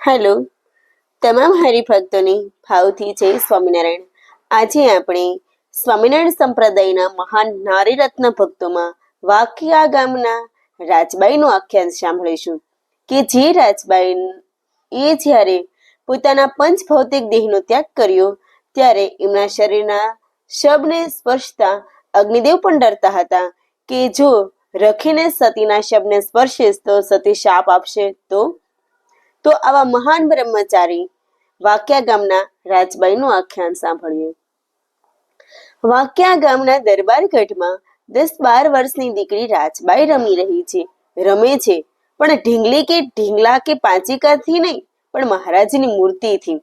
Hello. તમામ હરિભક્તોને ભાવથી જય સ્વામિનારાયણ. આજે આપણે સ્વામિનારાયણ સંપ્રદાયના મહાન નારીરત્ન ભક્તોમાં વાકિયા ગામના રાજબાઈનું આખ્યાન સાંભળીશું કે જે રાજબાઈ એ જ્યારે પોતાના પંચ ભૌતિક દેહનો ત્યાગ કર્યો, ત્યારે એમના શરીરના શબને સ્પર્શતા અગ્નિદેવ પણ ડરતા હતા કે જો રખીને સતીના શબને સ્પર્શે તો સતી શાપ આપશે તો? તો આવા મહાન બ્રહ્મચારી વાક્યા ગામના રાજબાઈનું આખ્યાન સાંભળ્યું. વાક્યા ગામના દરબારગઢમાં દસ બાર વર્ષની દીકરી રાજબાઈ રમી રહી છે. રમે છે. પણ ઢીંગલી કે ઢીંગલા કે પાંચિકાથી નહીં, પણ મહારાજની મૂર્તિથી.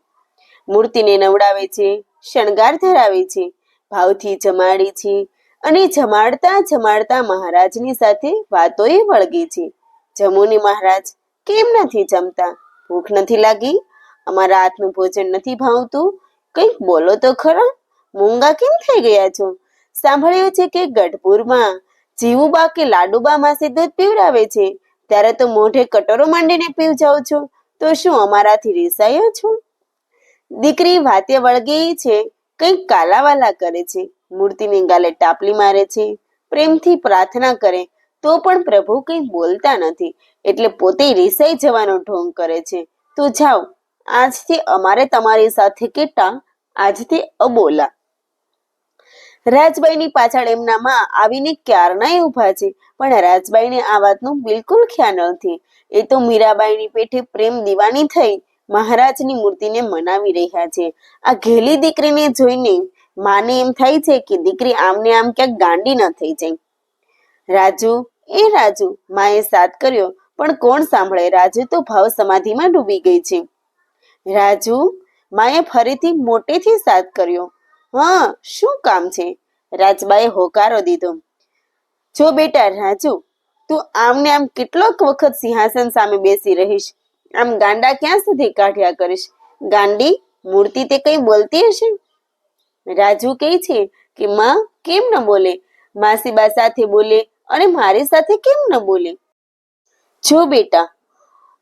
મૂર્તિને નવડાવે છે, શણગાર ધરાવે છે, ભાવથી જમાડે છે અને જમાડતા જમાડતા મહારાજની સાથે વાતોએ વળગે છે. જમોને મહારાજ કેમ નથી જમતા? ભૂખ નથી લાગી, અમારા હાથનું ભોજન નથી ભાવતું. કંઈક બોલો તો ખરા, મૂંગા કેમ થઈ ગયા છો? સાંભળ્યું છે કે ગઢપુરમાં જીવુબા કે લાડુબા માસે દૂધ પીવડાવે છે. ત્યારે તો મોઢે કટોરો માંડીને પીવ જાઓ છો. તો શું અમારાથી રીસાયો છો? દીકરી વાતે વળગી છે, કંઈક કાલાવાલા કરે છે. મૂર્તિની ગાલે ટાપલી મારે છે. પ્રેમથી પ્રાર્થના કરે. તો પણ પ્રભુ કંઈ બોલતા નથી. એટલે પોતે રિસાઈ જવાનો ઢોંગ કરે છે. તો જાઓ, આજથી અમારે તમારી સાથે કેટલા? આજથી અબોલા. રાજબાઈની પાછળ એમના માં આવીને ક્યારનાય ઊભા છે. પણ રાજબાઈને આ વાતનું બિલકુલ ખ્યાલ નથી. એ તો મીરાબાઈની પેઠે પ્રેમ દીવાની થઈ મહારાજની મૂર્તિને મનાવી રહ્યા છે. આ ઘેલી દીકરીને જોઈને માને એમ થાય છે કે દીકરી આમને આમ ક્યાંક ગાંડી ન થઈ જાય. રાજુ એ રાજુ, માએ સાથ કર્યો, પણ કોણ સાંભળે? રાજુ તો ભાવ સમાધિમાં ડૂબી ગઈ છે. રાજુ, માએ ફરીથી મોટેથી સાથ કર્યો. હા, શું કામ છે? રાજબાએ હોકારો દીધો. જો બેટા રાજુ, તું આમને આમ કેટલોક વખત સિંહાસન સામે બેસી રહીશ. આમ ગાંડા ક્યાં સુધી કાઢ્યા કરીશ? ગાંડી, મૂર્તિ તે કઈ બોલતી હશે? રાજુ કહે છે કે માં કેમ ન બોલે? માસીબા સાથે બોલે અને મારી સાથે કેમ ન બોલી? જો બેટા,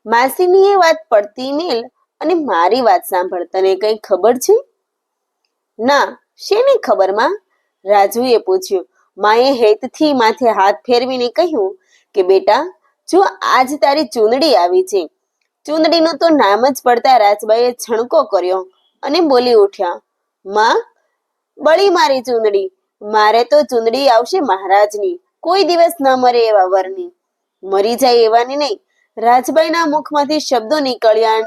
માસીની એ વાત પડતી મેલ અને મારી વાત સાંભળ, તને કઈ ખબર છે? ના, શેની ખબરમાં? રાજુએ પૂછ્યું. માએ હેતથી માથે હાથ ફેરવીને કહ્યું કે, બેટા, જો આજ તારી ચૂંદડી આવી છે. ચૂંદડીનું તો નામ જ પડતા રાજબાઈએ છણકો કર્યો અને બોલી ઉઠ્યા. માં, બળી મારી ચૂંદડી. મારે તો ચૂંદડી આવશે મહારાજની. કોઈ દિવસ ના મરે એવા વરની. મરી જાય એવાની નહીં. રાજબાઈના મુખમાંથી શબ્દો નીકળ્યા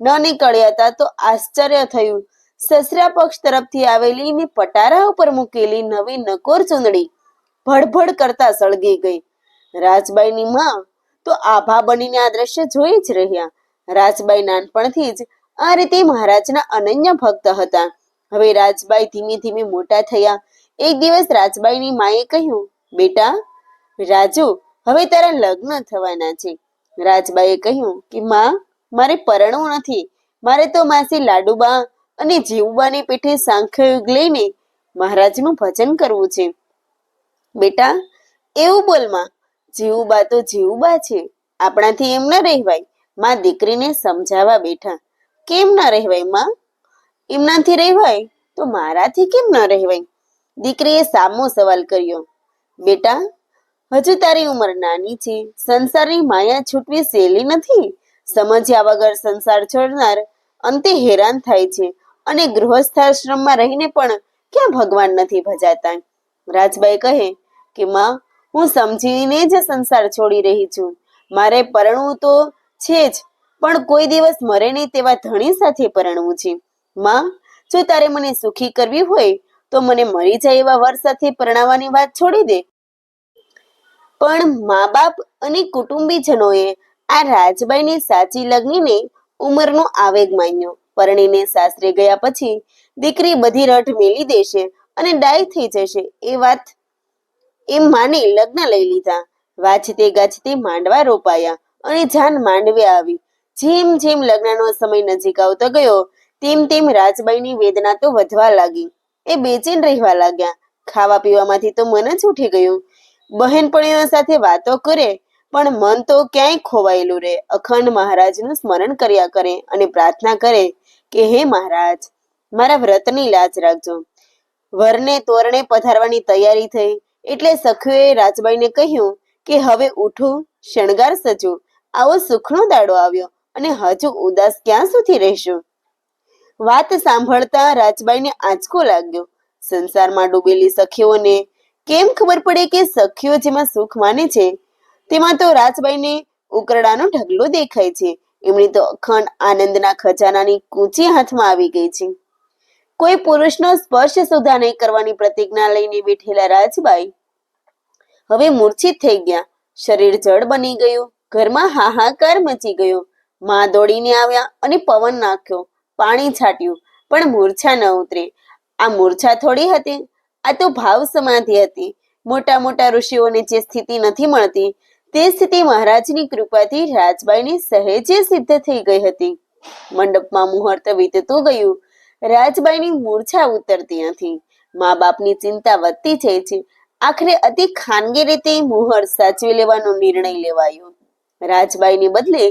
ન નીકળ્યા હતા તો આશ્ચર્ય થયું. સસરા પક્ષ તરફથી આવેલી ને પટારા ઉપર મૂકેલી નવી નકોર ચૂંદડી ભડભડ કરતા સળગી ગઈ. રાજબાઈની માં તો આભા બનીને આ દ્રશ્ય જોઈ જ રહ્યા. રાજબાઈ નાનપણથી જ આ રીતે મહારાજના અનન્ય ભક્ત હતા. હવે રાજબાઈ ધીમે ધીમે મોટા થયા. એક દિવસ રાજબાઈની માએ કહ્યું બેટા, રાજુ, હવે તારા લગ્ન થવાના છે. રાજબાએ કહ્યું કે, માં, મારે પરણવું નથી. મારે તો માસી લાડુબા અને જીવબાની પીઠે સાંખ્યયુગ લઈને મહારાજનું ભજન કરવું છે. બેટા, એવું બોલ, માં. જીવુબા તો જીવુબા છે. આપણાથી એમ ન રહેવાય. માં દીકરીને સમજાવવા બેઠા. કેમ ન રહેવાય, માં? એમનાથી રહેવાય તો મારાથી કેમ ન રહેવાય? દીકરીએ સામો સવાલ કર્યો. બેટા, હજુ તારી ઉંમર નાની છે. સંસારની માયા છૂટવી સહેલી નથી. સમજ્યા વગર સંસાર છોડનાર અંતે હેરાન થાય છે અને ગૃહસ્થાશ્રમમાં રહીને પણ ક્યાં ભગવાન નથી ભજાતા? રાજબાઈ કહે કે, માં, હું સમજીને જ સંસાર છોડી રહી છું. મારે પરણવું તો છે જ, પણ કોઈ દિવસ મરે નહીં તેવા ધણી સાથે પરણવું છે. માં, જો તારે મને સુખી કરવી હોય તો મને મરી જાય એવા વર સાથે પરણાવવાની વાત છોડી દે. પણ મા બાપ અને કુટુંબીજનોએ આ રાજબાઈની સાચી લગ્નીને ઉંમરનો આવેગ માન્યો. પરણીને સાસરે ગયા પછી દીકરી બધી રટ મેલી દેશે અને ડાય થઈ જશે એ વાત એમ માને લગ્ન લઈ લીધા. વાજતે ગાજતે માંડવા રોપાયા અને જાન માંડવે આવી. જેમ જેમ લગ્નનો સમય નજીક આવતો ગયો, તેમ તેમ રાજબાઈની વેદના તો વધવા લાગી. એ બેચેન રહેવા લાગ્યા. ખાવા પીવામાંથી તો મન જ ઉઠી ગયું. બહેનપણીઓ સાથે વાતો કરે, પણ મન તો ક્યાંય ખોવાયેલું રહે. અખંડ મહારાજનું સ્મરણ કર્યા કરે અને પ્રાર્થના કરે કે, હે મહારાજ, મારા વ્રતની લાજ રાખજો. વરને તોરણે પધારવાની તૈયારી થઈ. એટલે સખીઓએ રાજબાઈને કહ્યું કે, હવે ઉઠું, શણગાર સજું. આવો સુખનો દાડો આવ્યો અને હજુ ઉદાસ ક્યાં સુધી રહેશું? વાત સાંભળતા રાજબાઈને આંચકો લાગ્યો. સંસારમાં ડૂબેલી સખીઓને કેમ ખબર પડે કે સખીઓ જેમાં સુખ માને છે? તેમાં તો રાજબાઈને ઉકરડાનો ઢગલો દેખાય છે. એમની તો અખંડ આનંદના ખજાનાની કૂંચી હાથમાં આવી ગઈ છે. કોઈ પુરુષનો સ્પર્શ સુધા નહીં કરવાની પ્રતિજ્ઞા લઈને બેઠેલા રાજબાઈ હવે મૂર્છિત થઈ ગયા. શરીર જળ બની ગયું. ઘરમાં હાહાકાર મચી ગયો. માં દોડીને આવ્યા અને પવન નાખ્યો. પાણી છાટ્યું, પણ મૂર્છા ન ઉતરે. આ મૂર્છા થોડી હતી? આ તો ભાવ સમાધિ હતી. મોટા મોટા ઋષિઓને જે સ્થિતિ નથી મળતી, તે સ્થિતિ મહારાજની કૃપાથી રાજબાઈને સહેજે સિદ્ધ થઈ ગઈ હતી. મંડપમાં મુહૂર્ત વીતતું ગયું. રાજબાઈની મૂર્છા ઉતરતી નથી. મા બાપની ચિંતા વધતી જાય છે. આખરે અતિ ખાનગી રીતે મુહર સાચવી લેવાનો નિર્ણય લેવાયો. રાજબાઈને બદલે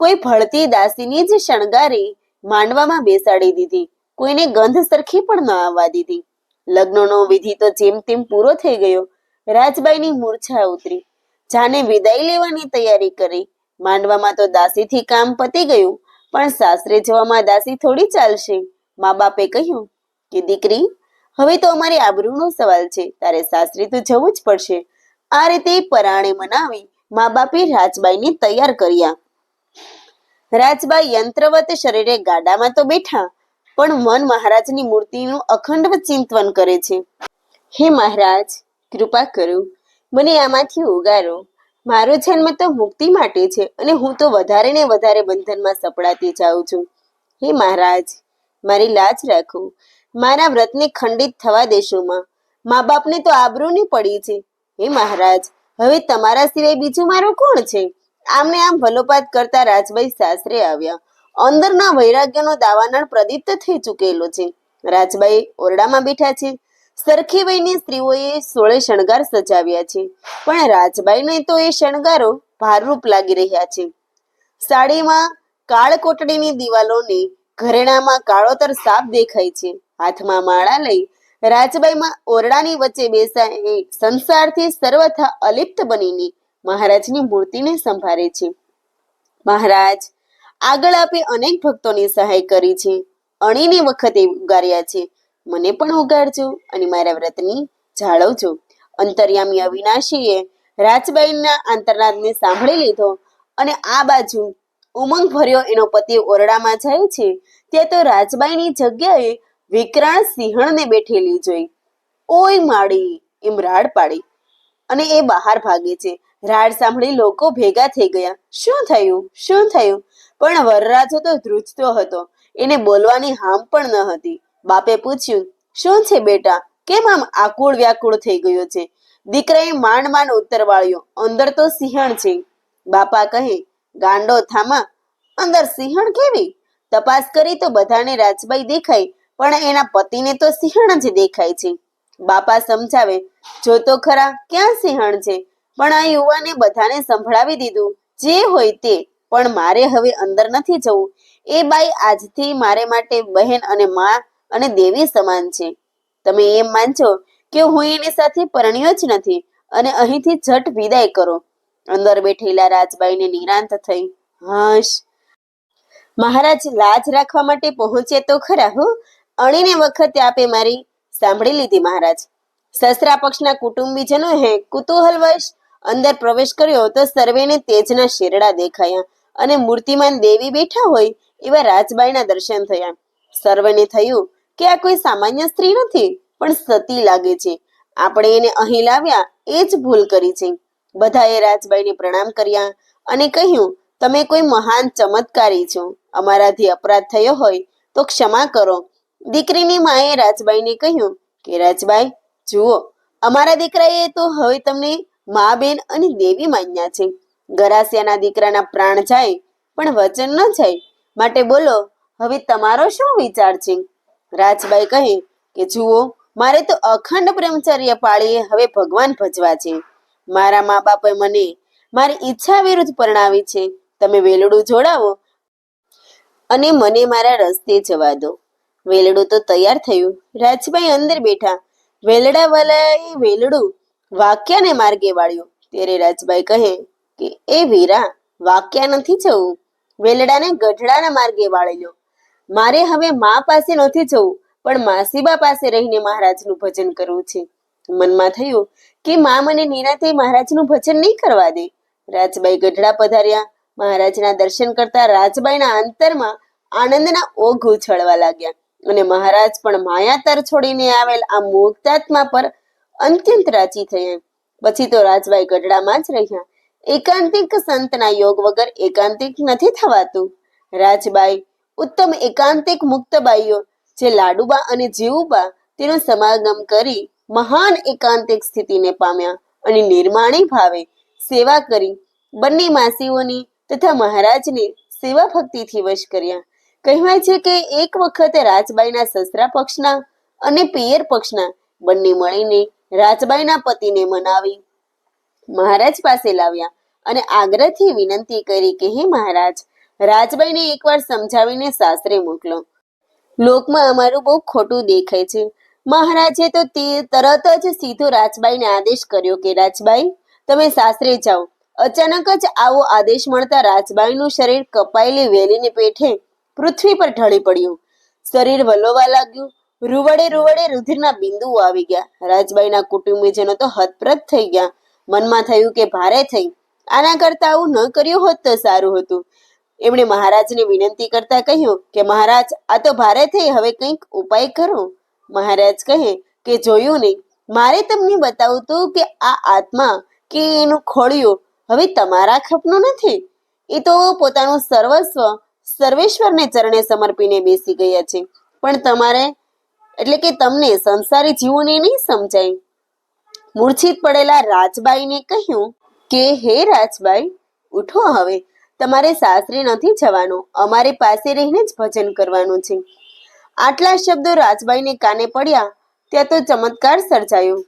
કોઈ ભળતી દાસીની જ શણગારી માંડવામાં બેસાડી દીધી. કોઈને ગંધ સરખી પણ ન આવવા દીધી. લગ્નનો વિધિ તો જેમ તેમ પૂરો થઈ ગયો. રાજબાઈની મૂર્છા ઉતરી. જાને વિદાય લેવાની તૈયારી કરી. માંડવામાં તો દાસીથી કામ પતી ગયું, પણ સાસરે જવામાં દાસી થોડી ચાલશે. મા બાપે કહ્યું કે, દીકરી, હવે તો અમારી આબરૂનો સવાલ છે. તારે સાસરે તો જવું જ પડશે. આ રીતે પરાણે મનાવી મા બાપે રાજબાઈને તૈયાર કર્યા. રાજબાઈ યંત્રવત શરીરે ગાડામાં તો બેઠા, પણ મન મહારાજની મૂર્તિનું અખંડ ચિંતન કરે છે. હે મહારાજ, કૃપા કરો, મને આમાંથી ઉગારો. મારો જન્મ તો મુક્તિ માટે છે અને હું તો વધારે ને વધારે બંધનમાં સપડાતી જાઉં છું. હે મહારાજ, મારી લાજ રાખો. મારા વ્રતને ખંડિત થવા દેશોમાં મા. બાપને તો આબરૂની પડી છે. હે મહારાજ, હવે તમારા સિવાય બીજું મારું કોણ છે? આમને આમ ભલોપાત કરતા રાજભાઈ સાસરે આવ્યા. અંદરના વૈરાગ્યનો દાવાનળ પ્રદીપ્ત થઈ ચૂકેલો છે. રાજબાઈ ઓરડામાં બેઠા છે. સરખી વયની સ્ત્રીઓએ સોળે શણગાર સજાવ્યા છે. પણ રાજભાઈને તો એ શણગારો ભારરૂપ લાગી રહ્યા છે. સાડીમાં કાળ કોટડીની દિવાલોને ઘરેણામાં કાળોતર સાપ દેખાય છે. હાથમાં માળા લઈ રાજબાઈમાં ઓરડાની વચ્ચે બેસાઈ સંસારથી સર્વથા અલિપ્ત બનીને મહારાજની મૂર્તિને સંભાળે છે. મહારાજ, આગળ આપે અનેક ભક્તોની સહાય કરી છે. અણીની વખતે ઉગાર્યા છે. મને પણ ઉગાડજો અને મારા વ્રતની જાળવજો. અંતર્યામી અવિનાશીએ રાજબાઈના આંતરનાદને સાંભળી લીધો અને આ બાજુ ઉમંગ ભર્યો એનો પતિ ઓરડામાં જાય છે. ત્યાં તો રાજબાઈની જગ્યાએ વિકરાળ સિંહણને બેઠેલી જોઈ. ઓય માડી, એમ રાડ પાડી અને એ બહાર ભાગે છે. રાડ સાંભળી લોકો ભેગા થઈ ગયા. શું થયું? શું થયું? પણ વરરાજો તો ધ્રુજતો હતો. એને બોલવાની હામ પણ ન હતી. બાપે પૂછ્યું, શું છે બેટા? કેમ આમ આકુળ વ્યાકુળ થઈ ગયો છે? દીકરાએ માંડ માંડ ઉત્તર વાળ્યો. અંદર તો સિંહણ છે. બાપા કહે, ગાંડો થામા, અંદર સિંહણ કેવી? તપાસ કરી તો બધાને રાજબાઈ દેખાય, પણ એના પતિને તો સિંહણ જ દેખાય છે. બાપા સમજાવે, જો તો ખરા, ક્યાં સિંહણ છે? પણ આ યુવાને બધાને સંભળાવી દીધું. જે હોય તે. પણ મારે હવે અંદર નથી જવું. એ બાઈ આજથી મારે માટે બહેન અને માં અને દેવી સમાન છે. તમે એમ માનજો કે હું એની સાથે પરણ્યો જ નથી અને અહીંથી ઝટ વિદાય કરો. અંદર બેઠેલા રાજબાઈને નિરાંત થઈ. હાશ. મહારાજ લાજ રાખવા માટે પહોંચે તો ખરા હો. અણીને વખતે આપે મારી. સાંભળી લીધી મહારાજ. સસરા પક્ષના કુટુંબીજનો હે કુતૂહલવશ અંદર પ્રવેશ કર્યો તો સર્વેને તેજના શેરડા દેખાયા અને મૂર્તિમાન દેવી બેઠા હોય એવા રાજબાઈના દર્શન થયા. સર્વને થયું કે આ કોઈ સામાન્ય સ્ત્રી નથી, પણ સતી લાગે છે. આપણે એને અહીં લાવ્યા એ જ ભૂલ કરી છે. બધાએ રાજબાઈને પ્રણામ કર્યા અને કહ્યું, તમે કોઈ મહાન ચમત્કારી છો. અમારાથી અપરાધ થયો હોય તો ક્ષમા કરો. દીકરીની માએ રાજબાઈને કહ્યું કે, રાજબાઈ, જુઓ, અમારા દીકરાએ તો હવે તમને મા બેન અને દેવી માન્યા છે. ગરાસિયાના દીકરાના પ્રાણ જાય, પણ વચન ન જાય. માટે બોલો, હવે તમારો શું વિચાર છે? રાજબાઈ કહે કે, જુઓ, મારે તો અખંડ બ્રહ્મચર્ય પાળીએ હવે ભગવાન ભજવા છે. મારા મા બાપે મને મારી ઈચ્છા વિરુદ્ધ પરણાવી છે. તમે વેલડું જોડાવો અને મને મારા રસ્તે જવા દો. વેલડું તો તૈયાર થયું. રાજભાઈ અંદર બેઠા. વેલડા વાલાએ વેલડું વાક્યાને માર્ગે વાળ્યો. ત્યારે રાજભાઈ કહે કે, એ વીરા, વાક્યા નથી જવું. વેલડાને ગઢડાના માર્ગે વાળી લો મારે હવે મા પાસે નથી જવું, પણ માસીબા પાસે રહીને મહારાજનું ભજન કરવું છે. મનમાં થયું કે, મા મને નિરાતે મહારાજનું ભજન નહીં કરવા દે. રાજબાઈ ગઢડા પધાર્યા. મહારાજના દર્શન કરતા રાજબાઈના અંતરમાં આનંદના ઓઘ ઉછળવા લાગ્યા અને મહારાજ પણ માયાતર છોડીને આવેલ આ મુક્તાત્મા પર અત્યંત રાજી થયા. પછી તો રાજબાઈ ગઢડામાં જ રહ્યા. એકાંતિક સંતના યોગ વગર એકાંતિક નથી થવાતું. રાજબાઈ ઉત્તમ એકાંતિક મુક્તબાઈઓ જે લાડુબા અને જીવુબા તેનો સમાગમ કરી મહાન એકાંતિક સ્થિતિને પામ્યા અને નિર્માણી ભાવે સેવા કરી. બંને માસીઓની તથા મહારાજને સેવા ભક્તિથી વશ કર્યા. કહેવાય છે કે એક વખત રાજબાઈના સસરા પક્ષના અને પિયર પક્ષના બંને મળીને રાજબાઈના પતિને મનાવી. મહારાજ પાસે લાવ્યા અને આગ્રહથી વિનંતી કરી કે, હે મહારાજ, રાજબાઈને એકવાર સમજાવીને સાસરે મોકલો. લોકમાં અમારું બહુ ખોટું દેખાય છે. મહારાજે તો તે તરત જ સીધો રાજબાઈને આદેશ કર્યો કે, રાજબાઈ, તમે સાસરે જાઓ. અચાનક જ આવો આદેશ મળતા રાજબાઈનું શરીર કપાયેલી વેલીને પેઠે પૃથ્વી પર ઢળી પડ્યું. શરીર વલોવા લાગ્યું. રૂવડે રૂવડે રુધિરના બિંદુઓ આવી ગયા. રાજબાઈના કુટુંબીજનો તો હતપ્રત થઈ ગયા. મનમાં થયું કે ભારે થઈ. આના કરતા આવું ન કર્યું હોત તો સારું હતું. એમણે મહારાજને વિનંતી કરતા કહ્યું કે, મહારાજ, આ તો ભારે થઈ. હવે કંઈક ઉપાય કરો. મહારાજ કહે કે, જોયું નહીં. મારે તમને બતાવું તું કે આ આત્મા કે એનું ખોળિયું હવે તમારા ખપનું નથી. એ તો પોતાનું સર્વસ્વ સર્વેશ્વરને ચરણે સમર્પીને બેસી ગયા છે. પણ તમારે એટલે કે તમને સંસારી જીવોને નહીં સમજાય. મૂર્છિત પડેલા રાજબાઈને કહ્યું કે, હે રાજબાઈ, ઉઠો હવે. તમારે સાસરે નથી જવાનું. અમારી પાસે રહીને જ ભજન કરવાનું છે. આટલા શબ્દો રાજબાઈને કાને પડ્યા. ત્યાં તો ચમત્કાર સર્જાયો.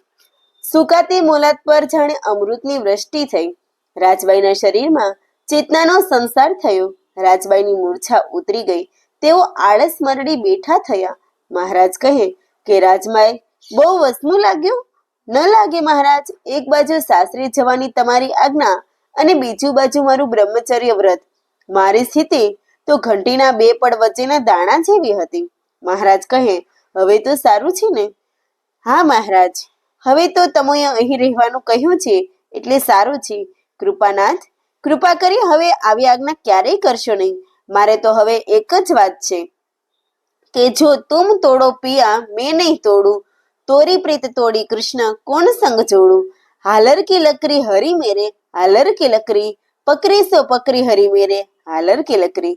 સુકાતી મોલાદ પર જાણે અમૃતની વૃષ્ટિ થઈ. રાજબાઈના શરીરમાં ચેતનાનો સંસાર થયો. રાજબાઈની મૂર્છા ઉતરી ગઈ. તેઓ આળસ મરડી બેઠા થયા. મહારાજ કહે કે રાજમાએ, બહુ વસમું લાગ્યું? ન લાગે મહારાજ, એક બાજુ સાસરે જવાની તમારી આજ્ઞા અને બીજું બાજુ મારું બ્રહ્મચર્ય વ્રત. મારી સ્થિતિ તો ઘંટીના બે પડ વચ્ચેના દાણા જેવી હતી. મહારાજ કહે, હવે તો સારું છે ને? હા મહારાજ, હવે તો તમે અહીં રહેવાનું કહ્યું છે, એટલે સારું છે. કૃપાનાથ, કૃપા કરી હવે આવી આજ્ઞા ક્યારેય કરશો નહીં. મારે તો હવે એક જ વાત છે. કે જો તુમ તોડો પિયા, મેં નહીં તોડું. તોરી પ્રીત તોડી કૃષ્ણ, કોણ સંગ જોડું? હાલર કી લકરી હરી મેરે, હાલર કી લકરી, પકરી સો પકરી હરી મેરે, હાલર કી લકરી.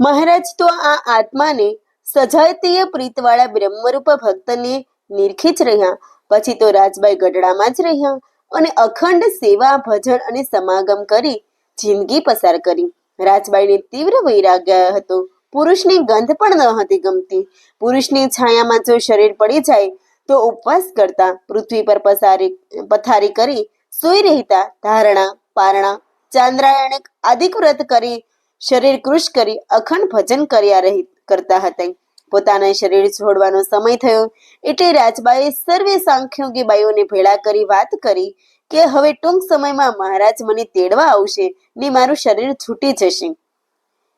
મહારાજ તો આ આત્માને સજાતીય પ્રીતવાળા બ્રહ્મરૂપ ભક્તને નિરખી રહ્યા. પછી તો રાજબાઈ ગઢડામાં જ રહ્યા અને અખંડ સેવા, ભજન અને સમાગમ કરી જિંદગી પસાર કરી. રાજબાઈને તીવ્ર વૈરાગ્ય હતો. પુરુષની ગંધ પણ ન હતી ગમતી. પુરુષની છાયામાં જો શરીર પડી જાય, તો ઉપવાસ કરતા પૃથ્વી પર પસારી, પથારી કરી સૂઈ રહેતા ધારણા, પારણા, ચાંદ્રાયણિક આદિક વ્રત કરી શરીર કૃશ કરી અખંડ ભજન કર્યા રહી, કરતા હતા. પોતાના શરીર છોડવાનો સમય થયો એટલે રાજબાએ સર્વે સાંખ્યોગી બાઈઓને ભેળા કરી વાત કરી કે હવે ટૂંક સમયમાં મહારાજ મને તેડવા આવશે ને મારું શરીર છૂટી જશે.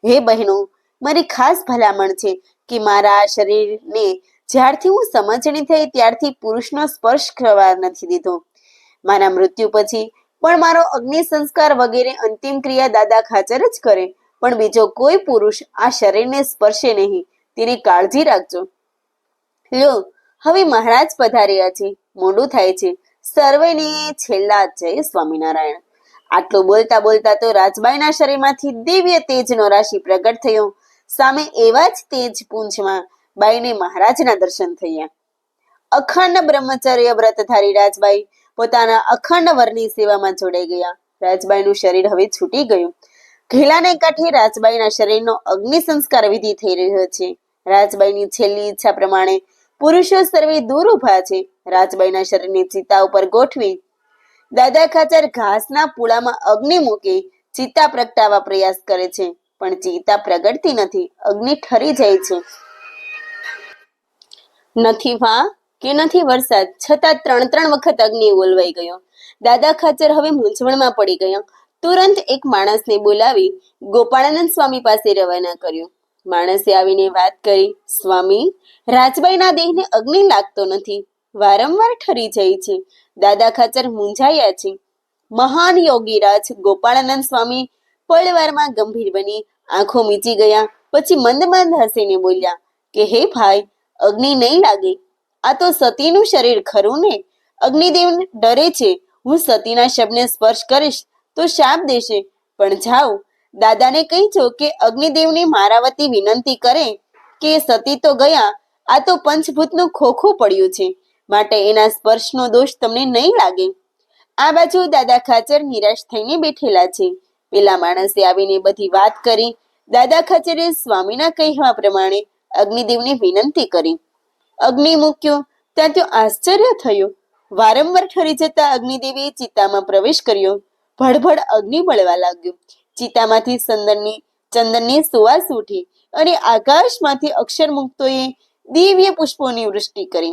હે બહેનો મારી ખાસ ભલામણ છે કે મારા આ શરીરને જ્યારથી હું સમજણી થઈ ત્યારથી પુરુષનો સ્પર્શ કરવા નથી દીધો. મારા મૃત્યુ પછી પણ મારો અગ્નિ સંસ્કાર વગેરે અંતિમ ક્રિયા દાદા ખાચર જ કરે, પણ બીજો કોઈ પુરુષ આ શરીરને સ્પર્શે નહીં, તેની કાળજી રાખજો. લ્યો હવે મહારાજ પધાર્યા છે, મોડું થાય છે. સર્વેને છેલ્લા જય સ્વામિનારાયણ. આટલું બોલતા બોલતા તો રાજબાઈના શરીરમાંથી દિવ્ય તેજનો રાશિ પ્રગટ થયો. સામે એવા જ તેજ પુંજમાં બાઈને મહારાજના દર્શન થયા. અખંડ બ્રહ્મચર્ય વ્રતધારી રાજબાઈ પોતાના અખંડ વરની સેવામાં જોડાઈ ગયા. રાજબાઈનું શરીર હવે છૂટી ગયું. ઘેલાને કાંઠે રાજબાઈના શરીરનો અગ્નિ સંસ્કાર વિધિ થઈ રહ્યો છે. રાજબાઈની છેલ્લી ઈચ્છા પ્રમાણે પુરુષો સર્વે દૂર ઊભા છે. રાજબાઈના શરીરની ચિતા ઉપર ગોઠવી દાદા ખાચર ઘાસના પૂળામાં અગ્નિ મૂકી ચિતા પ્રગટાવવા પ્રયાસ કરે છે. પણ ચિતા પ્રગટતી નથી. અગ્નિ ઠરી જાય છે. નથી વા કે નથી વરસાદ? છતાં ત્રણ ત્રણ વખત અગ્નિ ઓલવાઈ ગયો. દાદા ખાચર હવે મૂંઝવણમાં પડી ગયા. તુરંત એક માણસને બોલાવી ગોપાળાનંદ સ્વામી પાસે રવાના કર્યો. માણસે આવીને વાત કરી, સ્વામી રાજબાઈના દેહને અગ્નિ લાગતો નથી. વારંવાર ઠરી જાય છે. દાદા ખાચર મૂંઝાયા છે. મહાન યોગીરાજ ગોપાળાનંદ સ્વામી. પળવારમાં ગંભીર બની આંખો મીચી ગયા. પછી મંદ મંદ હસીને બોલ્યા, કે હે ભાઈ, અગ્નિ નહીં લાગે? આ તો સતીનું શરીર ખરું ને? અગ્નિદેવ ડરે છે. હું સતીના શબને સ્પર્શ કરીશ તો શાપ દેશે. પણ જાઓ, દાદાને કહીજો કે અગ્નિદેવને મારા વતી વિનંતી કરે કે સતી તો ગયા, આ તો પંચભૂતનું ખોખું પડ્યું છે. માટે એના સ્પર્શનો દોષ તમને નહીં લાગે? આ બાજુ દાદા ખાચર નિરાશ થઈને બેઠેલા છે. પેલા માણસે આવીને બધી વાત કરી. દાદા ખચરે સ્વામીના કહેવા પ્રમાણે અગ્નિદેવને વિનંતી કરી. અગ્નિ મૂક્યો. ત્યાં તો આશ્ચર્ય થયું. વારંવાર ઠરી જતા અગ્નિદેવીએ ચિતામાં પ્રવેશ કર્યો. ભડભડ અગ્નિ બળવા લાગ્યો. ચિતામાંથી ચંદનની ચંદનની સુવાસ ઉઠી અને આકાશમાંથી અક્ષર મુક્તોએ દિવ્ય પુષ્પોની વૃષ્ટિ કરી.